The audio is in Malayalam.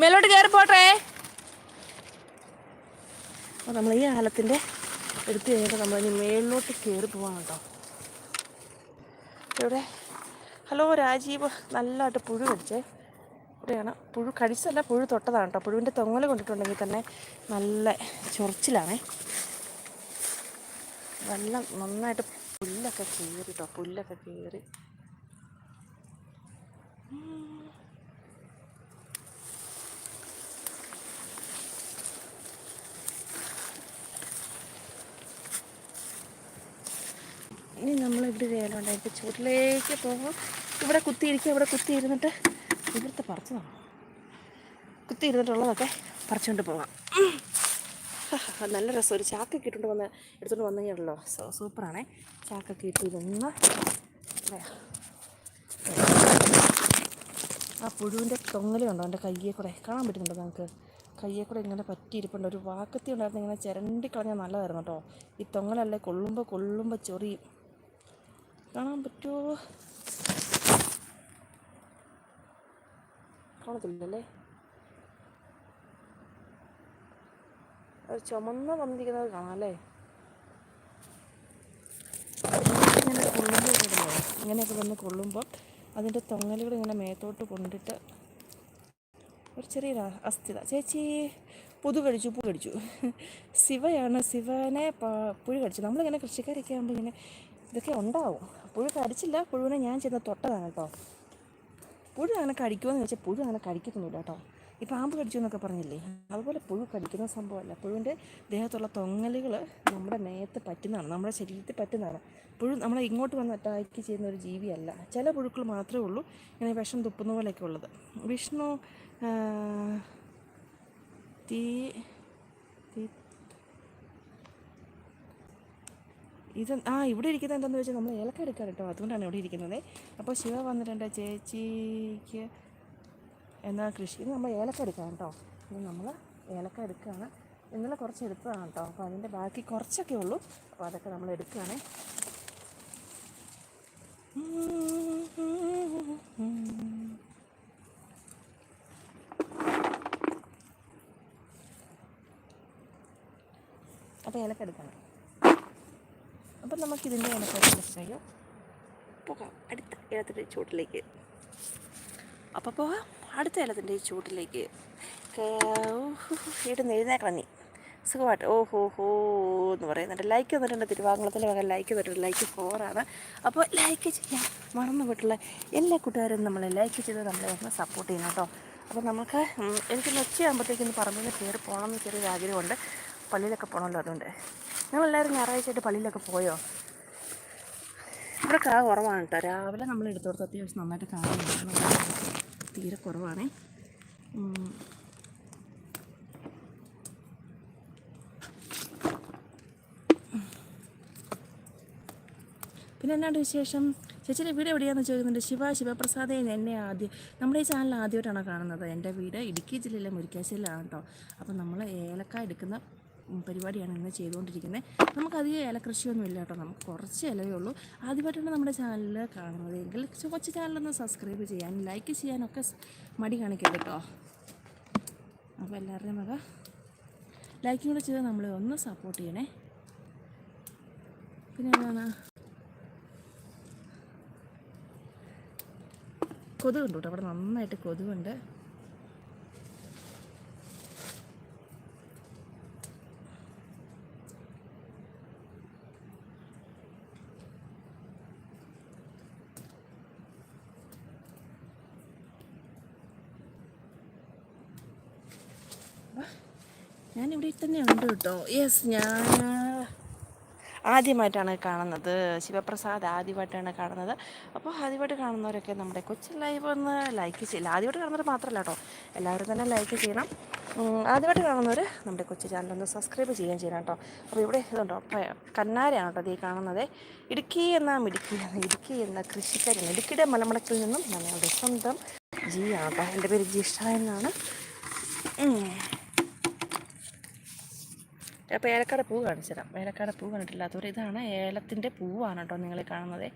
മേലോട്ട് കയറി പോട്ടെ. അപ്പോൾ നമ്മൾ ഈ ആലത്തിന്റെ എടുത്ത് കഴിഞ്ഞിട്ട് നമ്മൾ ഇനി മേളിലോട്ട് കയറി പോവാണ് കേട്ടോ. ഇവിടെ ഹലോ രാജീവ്. നല്ലതായിട്ട് പുഴു കടിച്ചേ. ഇവിടെയാണ്. പുഴു കടിച്ചല്ല പുഴു തൊട്ടതാണ് കേട്ടോ. പുഴുവിന്റെ തൊങ്ങൽ കൊണ്ടിട്ടുണ്ടെങ്കിൽ തന്നെ നല്ല ചൊറിച്ചിലാണേ. നല്ല നന്നായിട്ട് പുല്ലൊക്കെ കീറി കേട്ടോ പുല്ലൊക്കെ കീറി. ഇനി നമ്മൾ ഇവിടെ വേലുണ്ടായിട്ട് ചൂട്ടിലേക്ക് പോകുമ്പോൾ ഇവിടെ കുത്തിയിരിക്കുക ഇവിടെ കുത്തിയിരുന്നിട്ട് ഇവിടുത്തെ പറിച്ചതാണ് കുത്തിയിരുന്നിട്ടുള്ളതൊക്കെ പറിച്ചുകൊണ്ട് പോകാം. നല്ല രസം. ഒരു ചാക്കൊക്കെ ഇട്ടുകൊണ്ട് വന്ന് എടുത്തുകൊണ്ട് വന്നു കഴിഞ്ഞാണല്ലോ സോ സൂപ്പറാണേ. ചാക്കൊക്കെ ഇട്ട് ഇതൊന്ന്. ആ പുഴുവിന്റെ തൊങ്ങലുണ്ടോ എന്റെ കയ്യെ കൂടെ. കാണാൻ പറ്റുന്നുണ്ടോ നമുക്ക് കയ്യെ കൂടെ ഇങ്ങനെ പറ്റിയിരിപ്പുണ്ട്. ഒരു വാക്കത്തി ഉണ്ടായിരുന്നു. ഇങ്ങനെ ചിരണ്ടി കളഞ്ഞാൽ നല്ലതായിരുന്നു കേട്ടോ. ഈ തൊങ്ങലല്ലേ കൊള്ളുമ്പോൾ കൊള്ളുമ്പോൾ ചൊറിയും. കാണാൻ പറ്റുമോ കാണത്തില്ലല്ലേ? അത് ചുമന്ന വന്നിരിക്കുന്നത് കാണാം അല്ലേ ഇങ്ങനെ കൊള്ളുമ്പോൾ ഇങ്ങനെയൊക്കെ വന്ന് കൊള്ളുമ്പോൾ അതിന്റെ തൊങ്ങലുകൾ ഇങ്ങനെ മേത്തോട്ട് കൊണ്ടിട്ട് ഒരു ചെറിയൊരു അ- അസ്ഥിത. ചേച്ചി പുതു കടിച്ചു പൂ കടിച്ചു. ശിവയാണ് ശിവനെ പുഴു കടിച്ചു. നമ്മളിങ്ങനെ കൃഷിക്കാരൊക്കെ ആകുമ്പോൾ ഇങ്ങനെ ഇതൊക്കെ ഉണ്ടാവും. പുഴു കടിച്ചില്ല. പുഴുവിനെ ഞാൻ ചെന്ന് തൊട്ടതാണ് കേട്ടോ. പുഴു അങ്ങനെ കടിക്കുമെന്ന് വെച്ചാൽ പുഴു അങ്ങനെ കടിക്കുന്നില്ല കേട്ടോ. ഈ പാമ്പ് കടിച്ചു എന്നൊക്കെ പറഞ്ഞില്ലേ? അതുപോലെ പുഴു കടിക്കുന്ന സംഭവമല്ല. പുഴുവിന്റെ ദേഹത്തുള്ള തൊങ്ങലുകൾ നമ്മുടെ നേരത്ത് പറ്റുന്നതാണ്. നമ്മുടെ ശരീരത്തിൽ പറ്റുന്നതാണ്. പുഴു നമ്മളെ ഇങ്ങോട്ട് വന്ന് അറ്റാക്ക് ചെയ്യുന്ന ഒരു ജീവിയല്ല. ചില പുഴുക്കൾ മാത്രമേ ഉള്ളൂ. ഇങ്ങനെ വിഷം തുപ്പുന്ന പോലെയൊക്കെ ഉള്ളത്. വിഷ്ണു തീ ഇത് ആ ഇവിടെ ഇരിക്കുന്നത് എന്താണെന്ന് വെച്ചാൽ നമ്മൾ ഏലക്ക എടുക്കാൻ കേട്ടോ. അതുകൊണ്ടാണ് ഇവിടെ ഇരിക്കുന്നത്. അപ്പോൾ ശിവ വന്നിട്ടുണ്ട് ചേച്ചിക്ക് എന്നാ കൃഷി? ഇത് നമ്മൾ ഏലക്ക എടുക്കാം കേട്ടോ. ഇത് നമ്മൾ ഏലക്ക എടുക്കുകയാണ് ഇന്നലെ കുറച്ച് എടുത്തതാണ് കേട്ടോ. അപ്പോൾ അതിന്റെ ബാക്കി കുറച്ചൊക്കെ ഉള്ളൂ. അപ്പോൾ അതൊക്കെ നമ്മൾ എടുക്കുകയാണേ അപ്പോൾ ഏലക്ക എടുക്കണം. അപ്പം നമുക്കിതിന്റെ ചെയ്യാം പോകാം. അടുത്ത ഏലത്തിന്റെ ചൂട്ടിലേക്ക് അപ്പോൾ പോകാം. അടുത്ത ഏലത്തിന്റെ ചൂട്ടിലേക്ക് ഇടുന്ന് എഴുന്നേക്കണം നീ. സുഖമായിട്ട്. ഓ ഹോ ഹോ എന്ന് പറയുന്നുണ്ട്. ലൈക്ക് തന്നിട്ടുണ്ട് തിരുവാങ്കുളത്തിലെ വക ലൈക്ക് തന്നിട്ടുണ്ട്. ലൈക്ക് ഫോറാണ് അപ്പോൾ ലൈക്ക് ചെയ്യാം. മറന്നു പോയിട്ടുള്ള എല്ലാ കൂട്ടുകാരും നമ്മൾ ലൈക്ക് ചെയ്ത് നമ്മളെ ഒന്ന് സപ്പോർട്ട് ചെയ്യണം കേട്ടോ. അപ്പോൾ നമുക്ക് ഉം, എനിക്ക് ഉച്ചയാകുമ്പോഴത്തേക്കും ഇന്ന് പറമ്പിൽ നിന്ന് കയറി പോകണം എന്ന് ചെറിയൊരു ആഗ്രഹമുണ്ട്. പള്ളിയിലൊക്കെ പോകണമല്ലോ അതുകൊണ്ട്. നിങ്ങളെല്ലാവരും ഞായറാഴ്ചയായിട്ട് പള്ളിയിലൊക്കെ പോയോ? ഇവിടെ കാ കുറവാണ് കേട്ടോ രാവിലെ നമ്മൾ എടുത്തോടത്ത് അത്യാവശ്യം നന്നായിട്ട് കാണുന്നു തീരെ കുറവാണേ. പിന്നെ എന്നാണ്ട് വിശേഷം? ചേച്ചിയുടെ വീട് എവിടെയാണെന്ന് ചോദിക്കുന്നുണ്ട്. ശിവ ശിവപ്രസാദേ എന്നെ ആദ്യം നമ്മുടെ ഈ ചാനൽ ആദ്യമായിട്ടാണ് കാണുന്നത്. എന്റെ വീട് ഇടുക്കി ജില്ലയിലെ മുരിക്കാശ്ശേരിയിലാണ് കേട്ടോ അപ്പോൾ നമ്മൾ ഏലക്ക എടുക്കുന്ന പരിപാടിയാണ് ഇന്ന് ചെയ്തുകൊണ്ടിരിക്കുന്നത്. നമുക്ക് അധികം ഏലക്കൃഷിയൊന്നും ഇല്ല കേട്ടോ. നമുക്ക് കുറച്ച് ഇലവേ ഉള്ളൂ. ആദ്യമായിട്ടാണ് നമ്മുടെ ചാനൽ കാണുന്നതെങ്കിൽ കൊച്ചു ചാനലൊന്ന് സബ്സ്ക്രൈബ് ചെയ്യാനും ലൈക്ക് ചെയ്യാനൊക്കെ മടി കാണിക്കരുത് കേട്ടോ. അപ്പോൾ എല്ലാവരുടെയും വക ലൈക്കും കൂടെ ചെയ്ത് നമ്മളെ ഒന്ന് സപ്പോർട്ട് ചെയ്യണേ. പിന്നെ എന്താണ്? കൊതുകുണ്ട് കേട്ടോ. അവിടെ നന്നായിട്ട് കൊതുകുണ്ട്. ഞാൻ ഇവിടെ തന്നെ ഉണ്ട് കേട്ടോ. യെസ് ഞാൻ ആദ്യമായിട്ടാണ് കാണുന്നത്. ശിവപ്രസാദ് ആദ്യമായിട്ടാണ് കാണുന്നത്. അപ്പോൾ ആദ്യമായിട്ട് കാണുന്നവരൊക്കെ നമ്മുടെ കൊച്ചു ലൈവ് ഒന്ന് ലൈക്ക് ചെയ്യില്ല ആദ്യമായിട്ട് കാണുന്നവർ മാത്രമല്ല കേട്ടോ. എല്ലാവരും തന്നെ ലൈക്ക് ചെയ്യണം. ആദ്യമായിട്ട് കാണുന്നവർ നമ്മുടെ കൊച്ചു ചാനലൊന്ന് സബ്സ്ക്രൈബ് ചെയ്യുകയും ചെയ്യണം കേട്ടോ. അപ്പോൾ ഇവിടെ ഇതുണ്ടോ കന്നാരയാണ് കേട്ടോ ഈ കാണുന്നത്. ഇടുക്കി എന്ന എന്ന ഇടുക്കി എന്ന കൃഷിക്കാരൻ ഇടുക്കിയുടെ മലമുടക്കിൽ നിന്നും ഞങ്ങളുടെ സ്വന്തം ജി ആട്ടോ എന്റെ പേര് ജിഷ എന്നാണ്. അപ്പോൾ ഏലക്കാടെ പൂ കാണിച്ചു തരാം ഏലക്കാടെ പൂ കണ്ടിട്ടില്ലാത്തവർ ഇതാണ് ഏലത്തിന്റെ പൂവാണ് കേട്ടോ നിങ്ങൾ കാണുന്നത്.